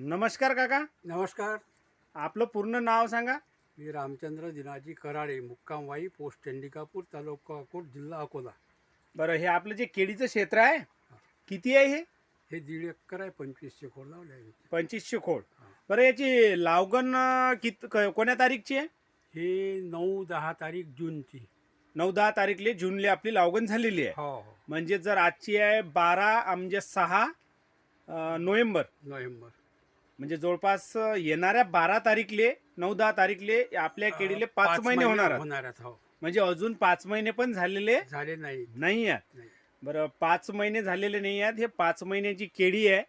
नमस्कार काका. नमस्कार. आपलं पूर्ण नाव सांगा. मी रामचंद्र दिनाजी कराडे मुक्काम वाई पोस्ट चंडिकापूर तालुका अकोट जिल्हा अकोला. बरं हे आपलं जे केळीचं क्षेत्र आहे किती आहे हे? हे दीड एकर आहे पंचवीसशे खोड लावले आहे पंचवीसशे खोड. बरं याची लावगण अं, कित क- कोण्या तारीखची आहे? हे नऊ दहा तारीख जूनची. नऊ दहा तारीखले जूनले आपली लावगण झालेली आहे. हो हो. म्हणजे जर आजची आहे बारा म्हणजे सहा अं, नोव्हेंबर. नोव्हेंबर. म्हणजे जवळपास येणाऱ्या बारा तारीखले नऊ दहा तारीखले आपल्या केळीले पाच महिने होणार आहेत. होणार आहेत, हो. म्हणजे अजून पाच महिने पण झालेले झाले नाही नाही आहेत नाही. बरं पाच महिने झालेले नाही आहेत हे पाच महिन्याची केळी आहे.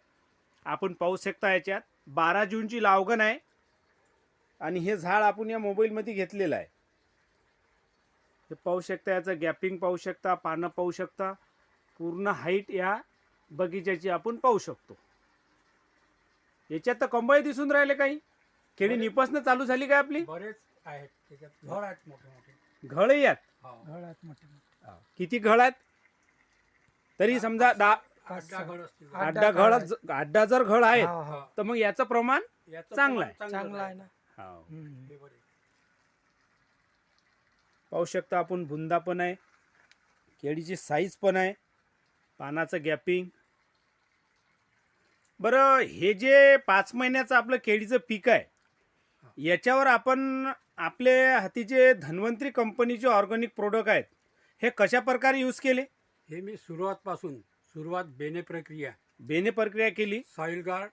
आपण पाहू शकता याच्यात बारा जूनची लावगण आहे आणि हे झाड आपण या मोबाईलमध्ये घेतलेलं आहे. हे पाहू शकता याचं गॅपिंग पाहू शकता पानं पाहू शकता. पूर्ण हाईट या बगीच्याची आपण पाहू शकतो. याच्यात तर कंबाई दिसून राहिले काही केळी बरे. निपसणं चालू झाली काय आपली बरेच आहेत त्याच्यात घड आहेत मोठे मोठे घळ यात हो. घड आहेत मोठे मोठे. किती घळ आहेत तरी समजा दहा आठ दहा घड असतील आठ अड्डा दहा घळ घड आहेत. अड्डा जर घळ आहेत हा, हा. तर मग याचं प्रमाण याचं चांगलं प्रमाण आहे. चांगला आहे ना पाहू हम्म. हे बरे. शकता आपण बुंदा पण आहे केळीची साईज पण आहे पानाचं गॅपिंग बरं हे जे पाच महिन्याचं आपलं केळीचं पीक आहे याच्यावर आपण आपले हातीचे धन्वंतरी कंपनीचे ऑर्गॅनिक प्रोडक्ट आहेत हे कशा प्रकारे यूज केले? हे मी सुरुवातपासून सुरुवात बेने प्रक्रिया. बेने प्रक्रिया केली. Soil guard.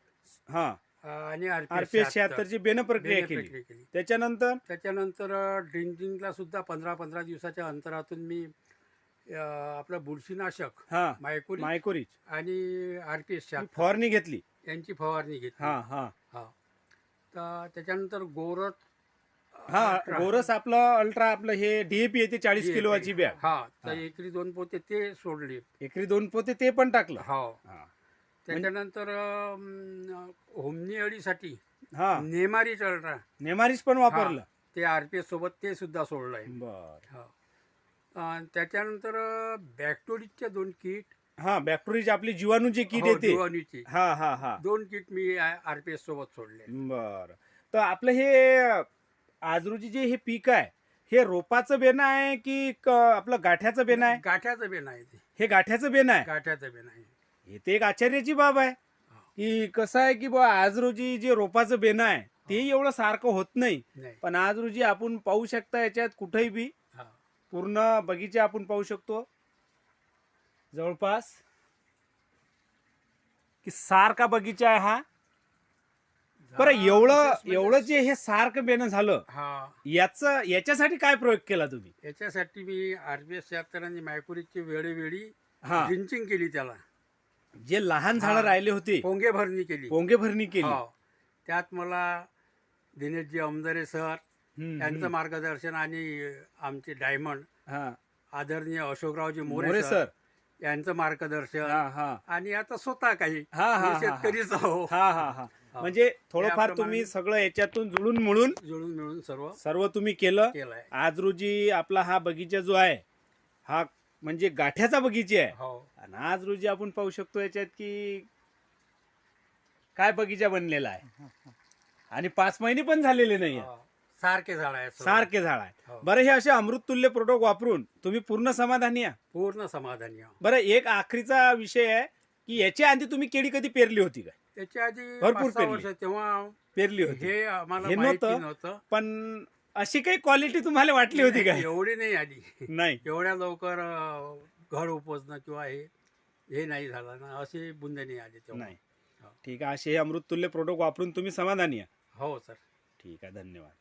हां. आणि आरपीएस शहात्तरची बेने प्रक्रिया केली. त्याच्यानंतर? त्याच्यानंतर ड्रिंकिंगला सुद्धा पंधरा पंधरा दिवसाच्या अंतरातून मी अ, आपलं बुरशीनाशक हां मायकोरी मायकोरीच. आणि आर पी एस फवारणी घेतली. यांची फवारणी घेतली. हां हां. हा. तर त्याच्यानंतर गोरत हा. गोरस आपलं अल्ट्रा आपलं हे डीएपी येते चाळीस. किलोची बॅग. हा तर हा. एकरी दोन पोते ते सोडले. एकरी दोन पोते ते पण टाकलं. हो. हा. त्याच्यानंतर अम, होमनी अळीसाठी हा. नेमारीच अल्ट्रा. नेमारीच पण वापरलं. ते आर पी एस सोबत ते सुद्धा सोडलं आहे बर. हा. अं, त्याच्यानंतर बॅक्टोरिजच्या दोन किट. हा बॅक्टेरियाची आपली जीवाणूची किट हो, येते. जीवाणूची. हा हा हा. दोन किट मी आर पी एस सोबत सोडले. बर. तर आपलं हे आजरूची जे हे पीक आहे हे रोपाचं बेन आहे की क- आपलं गाठ्याचं बेन आहे? गाठ्याचं बेन आहे ते. हे गाठ्याचं बेन आहे? गाठ्याचं बेन आहे. हे ते एक आश्चर्याची बाब आहे. की कसं आहे की बा आज रोजी जे रोपाचं बेन आहे ते एवढं सारखं होत नाही. नाही. पण आज रोजी आपण पाहू शकता याच्यात कुठेही बी हा. पूर्ण बगीचा आपण पाहू शकतो. जवळपास की सारखा बगीचा आहे हा. बरं एवढं म्हणजे- एवढं जे हे सारखं बेनं झालं हा. याच याच्यासाठी काय प्रयोग केला तुम्ही? याच्यासाठी मी आर बी एस शहात्तर आणि मायकुरीची वेळोवेळी हा. ड्रिंचिंग केली त्याला. जे लहान झाडं हा. राहिले होते. पोंगे भरणी केली. पोंगे भरणी केली. हो. त्यात मला दिनेशजी अमदरे सर हम्म, यांचं हम्म. मार्गदर्शन आणि आमचे डायमंड हा. आदरणीय अशोकरावजी मोरे मोरे सर यांचं मार्गदर्शन हा हा. आणि आता स्वतः काही. हा हा हा, हा. शेतकरीच आहो. हा. म्हणजे थोडंफार तुम्ही सगळं याच्यातून जुळून मिळून जुळून मिळून सर्व सर्व तुम्ही केलं. आज रोजी आपला हा बगीचा जो आहे हा म्हणजे गाठ्याचा बगीचा आहे. हो. आणि आज रोजी आपण पाहू शकतो याच्यात की काय बगीचा बनलेला आहे. आणि पाच महिने पण झालेले नाही हो. सारखे झाड आहे सारखे झाड आहे हो. बरं हे असे अमृततुल्य प्रोडक्ट वापरून तुम्ही पूर्ण समाधानी आहे पूर्ण समाधानी आहो. बरं एक आखरीचा विषय आहे की याच्या आधी तुम्ही केळी कधी पेरली होती काय त्याच्या आधी भरपूर पेरली. वर्ष तेव्हा पेरली होती. हे आम्हाला हे माहिती नव्हतं. नव्हतं. पण अशी काही क्वालिटी तुम्हाला वाटली होती काय एवढी नाही आली. नाही. एवढ्या लवकर अं, घर उपजणं किंवा हे हे नाही झालं ना असे बुंदे नाही आले तेव्हा. नाही. हो. ठीक आहे असे हे अमृततुल्य प्रोडक्ट वापरून तुम्ही समाधानी आहे हो सर. ठीक आहे धन्यवाद.